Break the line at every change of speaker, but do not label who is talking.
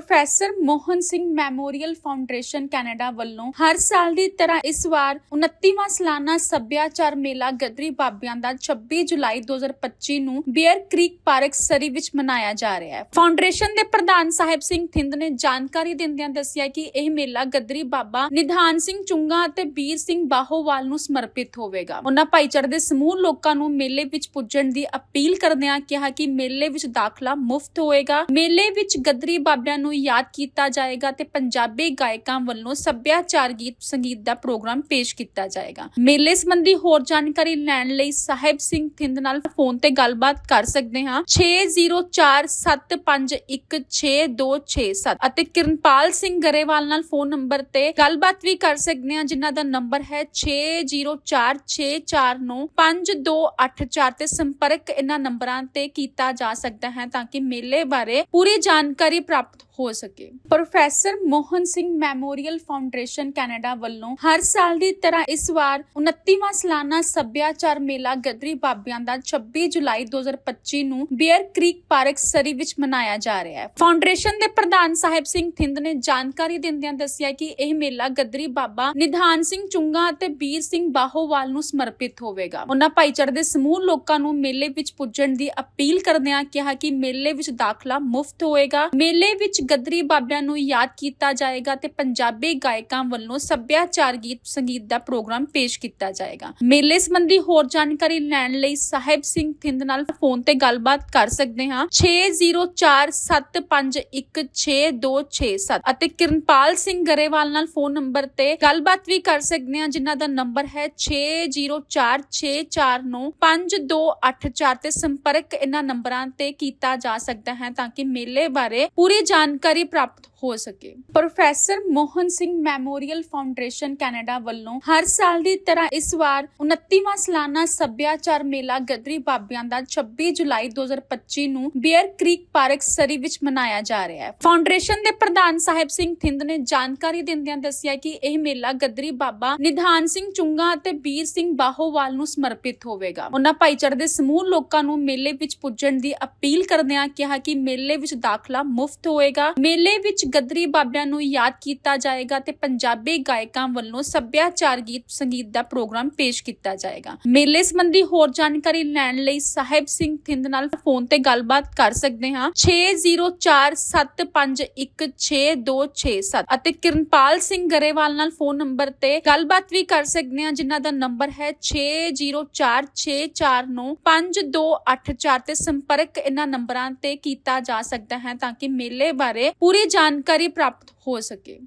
Professor Mohan Singh memorial foundation Canada ਵੱਲੋਂ ਹਰ ਸਾਲ ਦੀ ਤਰ੍ਹਾਂ ਇਸ ਵਾਰ 29ਵਾਂ ਸਾਲਾਨਾ ਸੱਭਿਆਚਾਰ ਮੇਲਾ ਗਦਰੀ ਬਾਬਿਆਂ ਦਾ 26 ਜੁਲਾਈ 2025 ਨੂੰ ਬੀਅਰ ਕ੍ਰੀਕ ਪਾਰਕ ਸਰੀ ਵਿੱਚ ਮਨਾਇਆ ਜਾ ਰਿਹਾ ਹੈ। ਫਾਊਂਡੇਸ਼ਨ ਦੇ ਪ੍ਰਧਾਨ ਸਾਹਿਬ ਸਿੰਘ ਥਿੰਦ ਨੇ ਜਾਣਕਾਰੀ ਦਿੰਦਿਆਂ ਦੱਸਿਆ ਕਿ ਇਹ ਮੇਲਾ ਗਦਰੀ ਬਾਬਾ ਨਿਧਾਨ ਸਿੰਘ ਚੁੰਗਾ ਅਤੇ ਵੀਰ ਸਿੰਘ ਬਾਹੋਵਾਲ ਨੂੰ ਸਮਰਪਿਤ ਹੋਵੇਗਾ। ਉਹਨਾਂ ਭਾਈਚਾਰੇ ਦੇ ਸਮੂਹ ਲੋਕਾਂ ਨੂੰ ਮੇਲੇ ਵਿੱਚ ਪੁੱਜਣ ਦੀ ਅਪੀਲ ਕਰਦਿਆਂ ਕਿਹਾ ਕਿ ਮੇਲੇ ਵਿੱਚ ਦਾਖਲਾ ਮੁਫਤ ਹੋਏਗਾ। ਮੇਲੇ ਵਿੱਚ ਗਦਰੀ ਬਾਬਿਆਂ ਨੂੰ ਯਾਦ ਕੀਤਾ ਜਾਏਗਾ ਤੇ ਪੰਜਾਬੀ ਗਾਇਕਾਂ ਵੱਲੋਂ ਸੱਭਿਆਚਾਰ ਗੀਤ, ਸੰਗੀਤ ਦਾ ਪ੍ਰੋਗਰਾਮ ਪੇਸ਼ ਕੀਤਾ ਜਾਏਗਾ। ਮੇਲੇ ਸੰਬੰਧੀ ਹੋਰ ਜਾਣਕਾਰੀ ਲੈਣ ਲਈ ਸਾਹਿਬ ਸਿੰਘ ਥਿੰਦ ਨਾਲ ਫੋਨ ਤੇ ਗੱਲਬਾਤ ਕਰ ਸਕਦੇ ਹਾਂ। 6047516267 ਅਤੇ ਕਿਰਨਪਾਲ ਸਿੰਘ ਗਰੇਵਾਲ ਨਾਲ ਫੋਨ ਨੰਬਰ ਤੇ ਗੱਲਬਾਤ ਵੀ ਕਰ ਸਕਦੇ ਹਾਂ, ਜਿਨ੍ਹਾਂ ਦਾ ਨੰਬਰ ਹੈ 6046495284 ਤੇ ਸੰਪਰਕ ਇਹਨਾਂ ਨੰਬਰਾਂ ਤੇ ਕੀਤਾ ਜਾ ਸਕਦਾ ਹੈ ਤਾਂ ਕਿ ਮੇਲੇ ਬਾਰੇ ਪੂਰੀ ਜਾਣਕਾਰੀ ਪ੍ਰਾਪਤ ਹੋ ਸਕੇ। Professor Mohan Singh memorial foundation Canada ਵੱਲੋਂ ਹਰ ਸਾਲ ਦੀ ਤਰ੍ਹਾਂ ਇਸ ਵਾਰ 29ਵਾਂ ਸਾਲਾਨਾ ਸੱਭਿਆਚਾਰ ਮੇਲਾ ਗਦਰੀ ਬਾਬਿਆਂ ਦਾ 26 ਜੁਲਾਈ 2025 ਨੂੰ ਬੀਅਰ ਕ੍ਰੀਕ ਪਾਰਕ ਸਰੀ ਵਿੱਚ ਮਨਾਇਆ ਜਾ ਰਿਹਾ ਹੈ। ਫਾਊਂਡੇਸ਼ਨ ਦੇ ਪ੍ਰਧਾਨ ਸਾਹਿਬ ਸਿੰਘ ਥਿੰਦ ਨੇ ਜਾਣਕਾਰੀ ਦਿੰਦਿਆਂ ਦੱਸਿਆ ਕਿ ਇਹ ਮੇਲਾ ਗਦਰੀ ਬਾਬਾ ਨਿਧਾਨ ਸਿੰਘ ਚੁੰਗਾ ਅਤੇ ਵੀਰ ਸਿੰਘ ਬਾਹੋਵਾਲ ਨੂੰ ਸਮਰਪਿਤ ਹੋਵੇਗਾ। ਉਹਨਾਂ ਭਾਈਚਾਰੇ ਦੇ ਸਮੂਹ ਲੋਕਾਂ ਨੂੰ ਮੇਲੇ ਵਿੱਚ ਪੁੱਜਣ ਦੀ ਅਪੀਲ ਕਰਦਿਆਂ ਕਿਹਾ ਕਿ ਮੇਲੇ ਵਿੱਚ ਦਾਖਲਾ ਮੁਫਤ ਹੋਏਗਾ। ਮੇਲੇ ਵਿੱਚ ਗਦਰੀ ਬਾਬਿਆਂ ਨੂੰ ਯਾਦ ਕੀਤਾ ਜਾਏਗਾ ਤੇ ਪੰਜਾਬੀ ਗਾਇਕਾਂ ਵੱਲੋਂ ਸੱਭਿਆਚਾਰ ਗੀਤ, ਸੰਗੀਤ ਦਾ ਪ੍ਰੋਗਰਾਮ ਪੇਸ਼ ਕੀਤਾ ਜਾਏਗਾ। ਮੇਲੇ ਸੰਬੰਧੀ ਹੋਰ ਜਾਣਕਾਰੀ ਲੈਣ ਲਈ ਸਾਹਿਬ ਸਿੰਘ ਥਿੰਦ ਨਾਲ ਫੋਨ ਤੇ ਗੱਲਬਾਤ ਕਰ ਸਕਦੇ ਹਾਂ। 6047516267 ਅਤੇ ਕਿਰਨਪਾਲ ਸਿੰਘ ਗਰੇਵਾਲ ਨਾਲ ਫੋਨ ਨੰਬਰ ਤੇ ਗੱਲਬਾਤ ਵੀ ਕਰ ਸਕਦੇ ਹਾਂ, ਜਿਨ੍ਹਾਂ ਦਾ ਨੰਬਰ ਹੈ 6046495284 ਤੇ ਸੰਪਰਕ ਇਹਨਾਂ ਨੰਬਰਾਂ ਤੇ ਕੀਤਾ ਜਾ ਸਕਦਾ ਹੈ ਤਾਂ ਕਿ ਮੇਲੇ ਬਾਰੇ ਪੂਰੀ ਜਾਣਕਾਰੀ ਪ੍ਰਾਪਤ ਹੋ ਸਕੇ। Professor Mohan Singh memorial foundation Canada ਵੱਲੋਂ ਹਰ ਸਾਲ ਦੀ ਤਰ੍ਹਾਂ ਇਸ ਵਾਰ 29ਵਾਂ ਸਾਲਾਨਾ ਸੱਭਿਆਚਾਰ ਮੇਲਾ ਗਦਰੀ ਬਾਬਿਆਂ ਦਾ 26 ਜੁਲਾਈ 2025 ਨੂੰ ਬੀਅਰ ਕ੍ਰੀਕ ਪਾਰਕ ਸਰੀ ਵਿੱਚ ਮਨਾਇਆ ਜਾ ਰਿਹਾ ਹੈ। ਫਾਊਂਡੇਸ਼ਨ ਦੇ ਪ੍ਰਧਾਨ ਸਾਹਿਬ ਸਿੰਘ ਥਿੰਦ ਨੇ ਜਾਣਕਾਰੀ ਦਿੰਦਿਆਂ ਦੱਸਿਆ ਕਿ ਇਹ ਮੇਲਾ ਗਦਰੀ ਬਾਬਾ ਨਿਧਾਨ ਸਿੰਘ ਚੁੰਗਾ ਅਤੇ ਵੀਰ ਸਿੰਘ ਬਾਹੋਵਾਲ ਨੂੰ ਸਮਰਪਿਤ ਹੋਵੇਗਾ। ਉਹਨਾਂ ਭਾਈਚਾਰੇ ਦੇ ਸਮੂਹ ਲੋਕਾਂ ਨੂੰ ਮੇਲੇ ਵਿੱਚ ਪੁੱਜਣ ਦੀ ਅਪੀਲ ਕਰਦਿਆਂ ਕਿਹਾ ਕਿ ਮੇਲੇ ਵਿੱਚ ਦਾਖਲਾ ਮੁਫਤ ਹੋਏਗਾ। ਮੇਲੇ ਵਿੱਚ ਗਦਰੀ ਬਾਬਿਆਂ ਨੂੰ ਯਾਦ ਕੀਤਾ ਜਾਏਗਾ ਤੇ ਪੰਜਾਬੀ ਗਾਇਕਾਂ ਵੱਲੋਂ ਸੱਭਿਆਚਾਰ ਗੀਤ ਸੰਗੀਤ ਦਾ ਪ੍ਰੋਗਰਾਮ ਪੇਸ਼ ਕੀਤਾ ਜਾਏਗਾ। ਮੇਲੇ ਸੰਬੰਧੀ ਹੋਰ ਜਾਣਕਾਰੀ ਲੈਣ ਲਈ ਸਾਹਿਬ ਸਿੰਘ ਥਿੰਦ ਨਾਲ ਫੋਨ ਤੇ ਗੱਲਬਾਤ ਕਰ ਸਕਦੇ ਹਾਂ। 6047516267 ਅਤੇ ਕਿਰਨਪਾਲ ਸਿੰਘ ਗਰੇਵਾਲ ਨਾਲ ਫੋਨ ਨੰਬਰ ਤੇ ਗੱਲਬਾਤ ਵੀ ਕਰ ਸਕਦੇ ਹਾਂ, ਜਿਨ੍ਹਾਂ ਦਾ ਨੰਬਰ ਹੈ 6046495284 ਤੇ ਸੰਪਰਕ ਇਹਨਾਂ ਨੰਬਰਾਂ ਤੇ ਕੀਤਾ ਜਾ ਸਕਦਾ ਹੈ ਤਾਂ ਕਿ ਮੇਲੇ ਬਾਰੇ ਪੂਰੀ ਜਾਣਕਾਰੀ ਪ੍ਰਾਪਤ ਹੋ ਸਕੇ।